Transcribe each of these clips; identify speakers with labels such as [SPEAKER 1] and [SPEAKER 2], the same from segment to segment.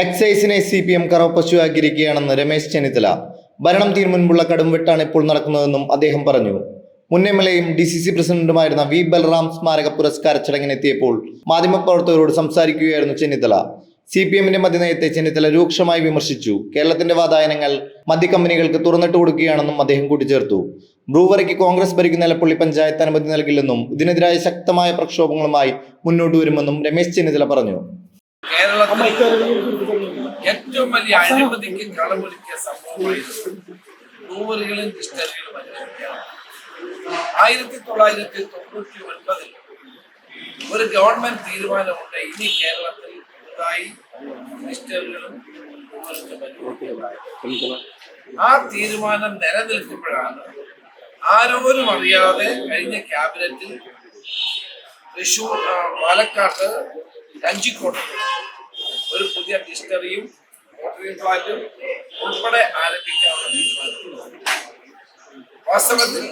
[SPEAKER 1] എക്സൈസിനെ C P M കറവപ്പശുവാക്കിയിരിക്കുകയാണെന്ന് രമേശ് ചെന്നിത്തല. ഭരണം തീരു മുൻപുള്ള കടുംവെട്ടാണ് ഇപ്പോൾ നടക്കുന്നതെന്നും അദ്ദേഹം പറഞ്ഞു. മുൻ എം എൽ എയും ഡി സി സി പ്രസിഡന്റുമായിരുന്ന വി ബൽറാം സ്മാരക പുരസ്കാര ചടങ്ങിനെത്തിയപ്പോൾ മാധ്യമപ്രവർത്തകരോട് സംസാരിക്കുകയായിരുന്നു ചെന്നിത്തല. സി പി എമ്മിന്റെ മദ്യനയത്തെ ചെന്നിത്തല രൂക്ഷമായി വിമർശിച്ചു. കേരളത്തിന്റെ വാതായനങ്ങൾ മദ്യക്കമ്പനികൾക്ക് തുറന്നിട്ട് കൊടുക്കുകയാണെന്നും അദ്ദേഹം കൂട്ടിച്ചേർത്തു. ബ്രൂവറിക്ക് കോൺഗ്രസ് ഭരിക്കുന്ന എലപ്പള്ളി പഞ്ചായത്ത് അനുമതി നൽകില്ലെന്നും ഇതിനെതിരായ ശക്തമായ പ്രക്ഷോഭങ്ങളുമായി മുന്നോട്ട് വരുമെന്നും രമേശ് ചെന്നിത്തല പറഞ്ഞു.
[SPEAKER 2] കേരളത്തിൽ ഏറ്റവും വലിയ അഴിമതിക്ക് കളമൊരുക്കിയ സംഭവമായിരുന്നു ഡിസ്റ്ററികളും അനുവദിക്കുകയാണ് ആയിരത്തി തൊള്ളായിരത്തി തൊണ്ണൂറ്റി ഒൻപതിൽ ഒരു ഗവൺമെന്റ് തീരുമാനമുണ്ട്. ഇനി കേരളത്തിൽ പുതുതായി ഡിസ്റ്ററികളും. ആ തീരുമാനം നിലനിൽക്കുമ്പോഴാണ് ആരോരും അറിയാതെ കഴിഞ്ഞ ക്യാബിനറ്റിൽ തൃശൂർ പാലക്കാട്ട് കഞ്ചിക്കോട്ട് ഒരു പുതിയ ഡിസ്റ്ററിയും മോട്ടറിംഗ് പ്ലാന്റും ഉൾപ്പെടെ ആരംഭിക്കാവുന്ന വാസ്തവത്തിൽ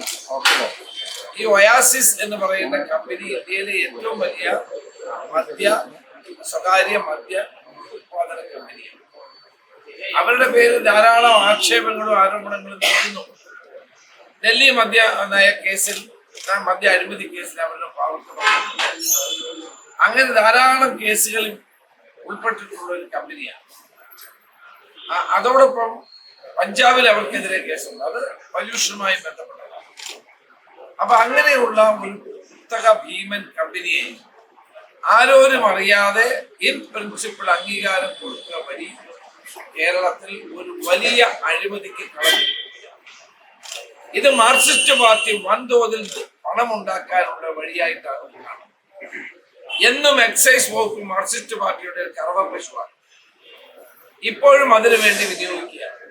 [SPEAKER 2] ഈ ഒയാസിസ് എന്ന് പറയുന്ന കമ്പനി ഇന്ത്യയിലെ ഏറ്റവും വലിയ മദ്യ സ്വകാര്യ മദ്യ ഉത്പാദന കമ്പനിയാണ്. അവരുടെ പേരിൽ ധാരാളം ആക്ഷേപങ്ങളും ആരോപണങ്ങളും നടക്കുന്നു. ഡൽഹി മദ്യ നയ കേസിൽ മദ്യ അഴിമതി കേസിൽ അവരുടെ പ്രവർത്തനം അങ്ങനെ ധാരാളം കേസുകളിൽ ഉൾപ്പെട്ടിട്ടുള്ള ഒരു കമ്പനിയാണ്. അതോടൊപ്പം പഞ്ചാബിൽ അവർക്കെതിരെ കേസുണ്ട്. അത് പൊല്യൂഷനുമായി ബന്ധപ്പെട്ടതാണ്. അപ്പൊ അങ്ങനെയുള്ള ഒരു കുത്തക ഭീമൻ കമ്പനിയെ ആരോരും അറിയാതെ ഇൻ പ്രിൻസിപ്പിൾ അംഗീകാരം കൊടുക്കുക വഴി കേരളത്തിൽ ഒരു വലിയ അഴിമതിക്ക് കളഞ്ഞു ഇത് മാർക്സിസ്റ്റ് പാർട്ടി വൻതോതിൽ പണമുണ്ടാക്കാനുള്ള വഴിയായിട്ടാണ് കാണുന്നത്. എന്നും എക്സൈസ് വകുപ്പ് മാർക്സിസ്റ്റ് പാർട്ടിയുടെ കറവ പശുവാണ് ഇപ്പോഴും അതിനു വേണ്ടി വിനിയോഗിക്കുകയാണ്